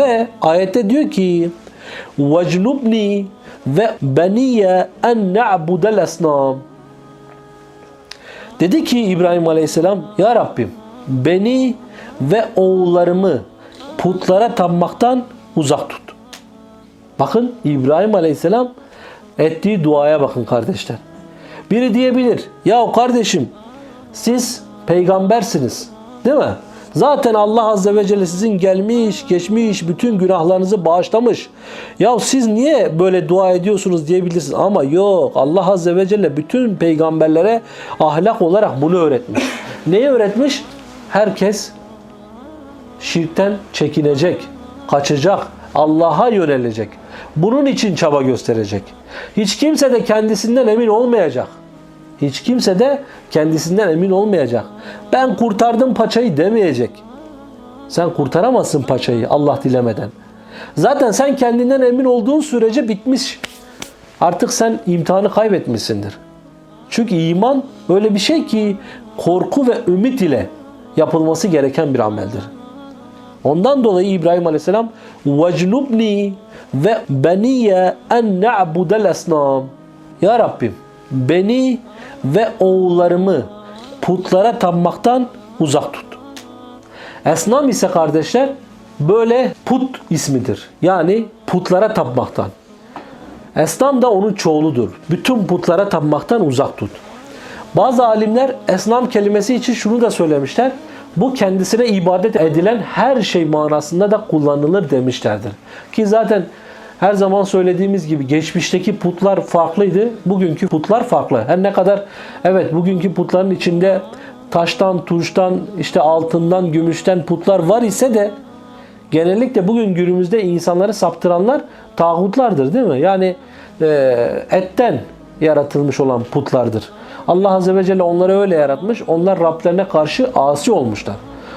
Ve ayette diyor ki وَجْنُبْنِي ve beniye en na'budel esnam. Dedi ki İbrahim Aleyhisselam Ya Rabbim beni ve oğullarımı putlara tapmaktan uzak tut. Bakın İbrahim Aleyhisselam ettiği duaya bakın kardeşler. Biri diyebilir ya kardeşim siz peygambersiniz değil mi? Zaten Allah Azze ve Celle sizin gelmiş, geçmiş bütün günahlarınızı bağışlamış. Ya siz niye böyle dua ediyorsunuz diyebilirsiniz. Ama yok Allah Azze ve Celle bütün peygamberlere ahlak olarak bunu öğretmiş. Neyi öğretmiş? Herkes şirkten çekinecek, kaçacak, Allah'a yönelecek. Bunun için çaba gösterecek. Hiç kimse de kendisinden emin olmayacak. Hiç kimse de kendisinden emin olmayacak. Ben kurtardım paçayı demeyecek. Sen kurtaramazsın paçayı Allah dilemeden. Zaten sen kendinden emin olduğun sürece bitmiş. Artık sen imtihanı kaybetmişsindir. Çünkü iman öyle bir şey ki korku ve ümit ile yapılması gereken bir ameldir. Ondan dolayı İbrahim Aleyhisselam vecnubni ve beniye en na'budel esnam. Ya Rabbim beni ve oğullarımı putlara tapmaktan uzak tut. Esnam ise kardeşler böyle put ismidir. Yani putlara tapmaktan. Esnam da onun çoğuludur. Bütün putlara tapmaktan uzak tut. Bazı alimler esnam kelimesi için şunu da söylemişler. Bu kendisine ibadet edilen her şey manasında da kullanılır demişlerdir. Ki zaten her zaman söylediğimiz gibi geçmişteki putlar farklıydı. Bugünkü putlar farklı. Her ne kadar evet bugünkü putların içinde taştan, tuştan, işte altından, gümüşten putlar var ise de genellikle bugün günümüzde insanları saptıranlar tağutlardır değil mi? Yani e, etten yaratılmış olan putlardır. Allah Azze ve Celle onları öyle yaratmış. Onlar Rablerine karşı asi olmuşlar.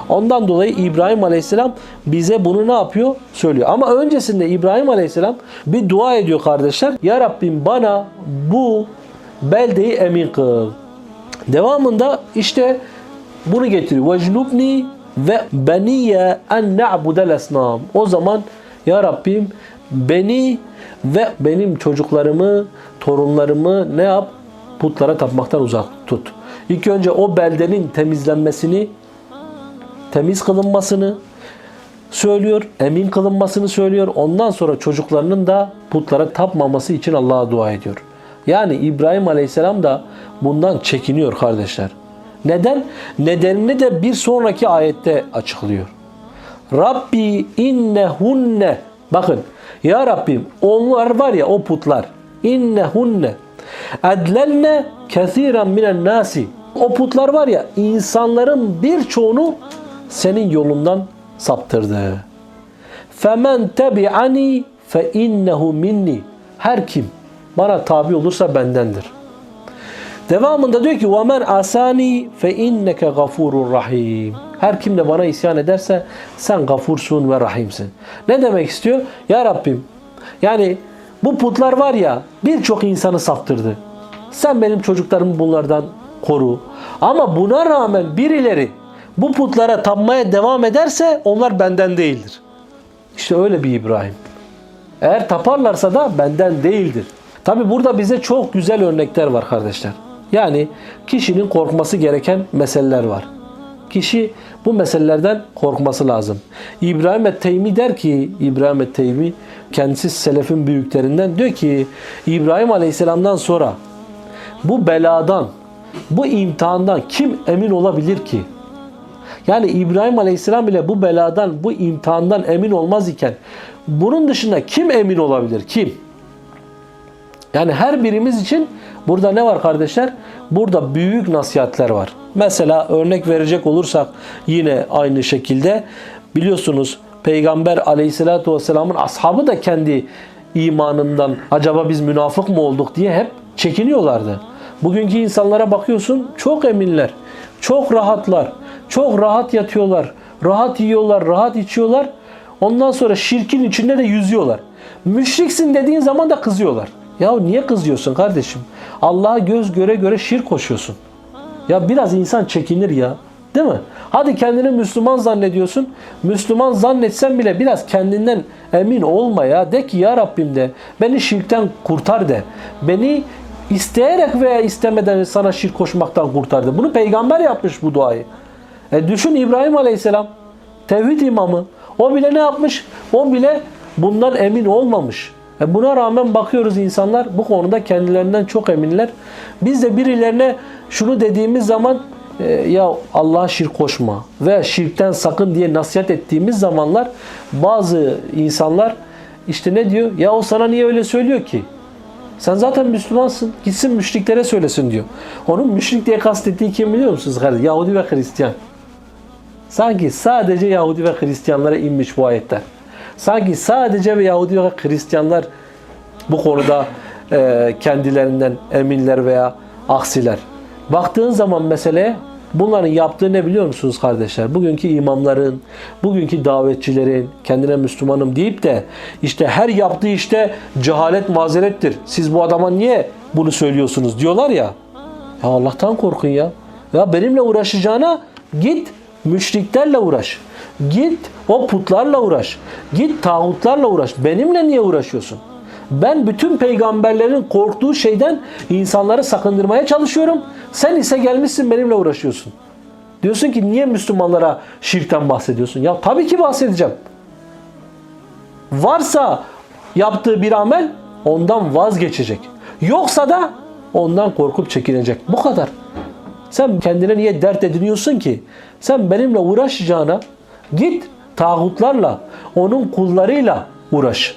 Ondan dolayı İbrahim Aleyhisselam bize bunu ne yapıyor? Söylüyor. Ama öncesinde İbrahim Aleyhisselam bir dua ediyor kardeşler. Ya Rabbim bana bu beldeyi emin kıl. Devamında işte bunu getiriyor. Vecnubni ve beniye en na'budel esnam. O zaman ya Rabbim beni ve benim çocuklarımı, torunlarımı ne yap? Putlara tapmaktan uzak tut. İlk önce o beldenin temizlenmesini, temiz kılınmasını söylüyor, emin kılınmasını söylüyor. Ondan sonra çocuklarının da putlara tapmaması için Allah'a dua ediyor. Yani İbrahim Aleyhisselam da bundan çekiniyor kardeşler. Neden? Nedenini de bir sonraki ayette açıklıyor. Rabbi innehunne Bakın ya Rabbim onlar var ya o putlar innehunne adlelne kesiren minen nasi o putlar var ya insanların birçoğunu senin yolundan saptırdı. Femen tebi'ani fe innehu minni. Her kim bana tabi olursa bendendir. Devamında diyor ki وَمَنْ asani fe inneke gafurur rahim. Her kim de bana isyan ederse sen gafursun ve rahimsin. Ne demek istiyor? Ya Rabbim yani bu putlar var ya birçok insanı saptırdı. Sen benim çocuklarımı bunlardan koru. Ama buna rağmen birileri bu putlara tapmaya devam ederse onlar benden değildir. İşte öyle bir İbrahim. Eğer taparlarsa da benden değildir. Tabi burada bize çok güzel örnekler var kardeşler. Yani kişinin korkması gereken meseleler var. Kişi bu meselelerden korkması lazım. İbrahim et-Teymi der ki, İbrahim et-Teymi kendisi selefin büyüklerinden diyor ki İbrahim Aleyhisselam'dan sonra bu beladan, bu imtihandan kim emin olabilir ki? Yani İbrahim Aleyhisselam bile bu beladan, bu imtihandan emin olmaz iken bunun dışında kim emin olabilir? Kim? Yani her birimiz için burada ne var kardeşler? Burada büyük nasihatler var. Mesela örnek verecek olursak yine aynı şekilde biliyorsunuz Peygamber aleyhissalatü vesselamın ashabı da kendi imanından acaba biz münafık mı olduk diye hep çekiniyorlardı. Bugünkü insanlara bakıyorsun çok eminler, çok rahatlar, çok rahat yatıyorlar, rahat yiyorlar, rahat içiyorlar. Ondan sonra şirkin içinde de yüzüyorlar. Müşriksin dediğin zaman da kızıyorlar. Ya niye kızıyorsun kardeşim? Allah'a göz göre göre şirk koşuyorsun. Ya biraz insan çekinir ya. Değil mi? Hadi kendini Müslüman zannediyorsun. Müslüman zannetsen bile biraz kendinden emin olma ya. De ki ya Rabbim de beni şirkten kurtar de. Beni isteyerek veya istemeden sana şirk koşmaktan kurtar de. Bunu peygamber yapmış bu duayı. E düşün İbrahim Aleyhisselam tevhid imamı. O bile ne yapmış? O bile bundan emin olmamış. E buna rağmen bakıyoruz insanlar bu konuda kendilerinden çok eminler. Biz de birilerine şunu dediğimiz zaman e, ya Allah'a şirk koşma ve şirkten sakın diye nasihat ettiğimiz zamanlar bazı insanlar işte ne diyor? Ya o sana niye öyle söylüyor ki? Sen zaten Müslümansın. Gitsin müşriklere söylesin diyor. Onun müşrik diye kastettiği kim biliyor musunuz? Yahudi ve Hristiyan. Sanki sadece Yahudi ve Hristiyanlara inmiş bu ayetler. Sanki sadece ve Yahudi ve Hristiyanlar bu konuda e, kendilerinden eminler veya aksiler. Baktığın zaman meseleye bunların yaptığı ne biliyor musunuz kardeşler? Bugünkü imamların, bugünkü davetçilerin kendine Müslümanım deyip de işte her yaptığı işte cehalet mazerettir. Siz bu adama niye bunu söylüyorsunuz diyorlar ya. Ya Allah'tan korkun ya. Ya benimle uğraşacağına git müşriklerle uğraş. Git o putlarla uğraş. Git tağutlarla uğraş. Benimle niye uğraşıyorsun? Ben bütün peygamberlerin korktuğu şeyden insanları sakındırmaya çalışıyorum. Sen ise gelmişsin benimle uğraşıyorsun. Diyorsun ki niye Müslümanlara şirkten bahsediyorsun? Ya tabii ki bahsedeceğim. Varsa yaptığı bir amel ondan vazgeçecek. Yoksa da ondan korkup çekinecek. Bu kadar. Sen kendine niye dert ediniyorsun ki? Sen benimle uğraşacağına git tağutlarla, onun kullarıyla uğraş.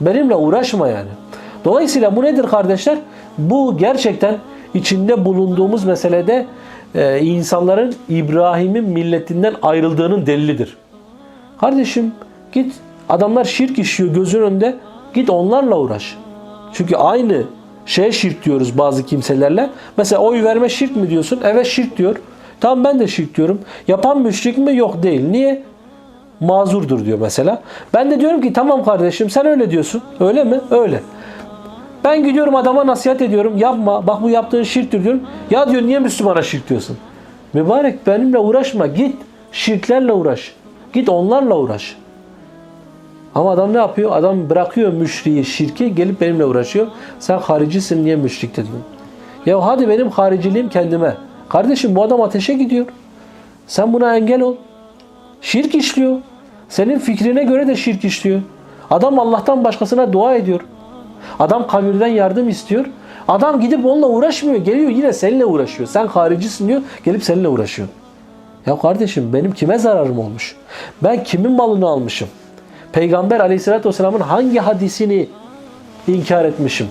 Benimle uğraşma yani. Dolayısıyla bu nedir kardeşler? Bu gerçekten içinde bulunduğumuz meselede e, insanların İbrahim'in milletinden ayrıldığının delilidir. Kardeşim git adamlar şirk işiyor gözün önünde git onlarla uğraş. Çünkü aynı şeye şirk diyoruz bazı kimselerle. Mesela oy verme şirk mi diyorsun? Evet şirk diyor. Tamam ben de şirk diyorum. Yapan müşrik mi? Yok değil. Niye? Mazurdur diyor mesela. Ben de diyorum ki tamam kardeşim sen öyle diyorsun. Öyle mi? Öyle. Ben gidiyorum adama nasihat ediyorum. Yapma. Bak bu yaptığın şirktir diyorum. Ya diyor niye Müslümana şirk diyorsun? Mübarek benimle uğraşma. Git şirklerle uğraş. Git onlarla uğraş. Ama adam ne yapıyor? Adam bırakıyor müşriyi, şirki gelip benimle uğraşıyor. Sen haricisin niye müşrik dedin? Ya hadi benim hariciliğim kendime. Kardeşim bu adam ateşe gidiyor. Sen buna engel ol. Şirk işliyor. Senin fikrine göre de şirk işliyor. Adam Allah'tan başkasına dua ediyor. Adam kabirden yardım istiyor. Adam gidip onunla uğraşmıyor. Geliyor yine seninle uğraşıyor. Sen haricisin diyor. Gelip seninle uğraşıyor. Ya kardeşim benim kime zararım olmuş? Ben kimin malını almışım? Peygamber aleyhissalatü vesselamın hangi hadisini inkar etmişim?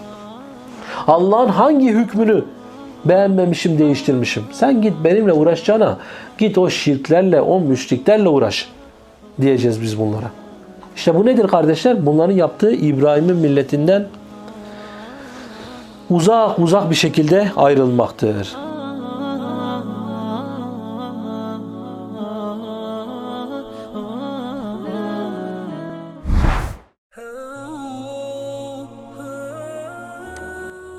Allah'ın hangi hükmünü beğenmemişim, değiştirmişim? Sen git benimle uğraşacağına git o şirklerle, o müşriklerle uğraş diyeceğiz biz bunlara. İşte bu nedir kardeşler? Bunların yaptığı İbrahim'in milletinden uzak uzak bir şekilde ayrılmaktır.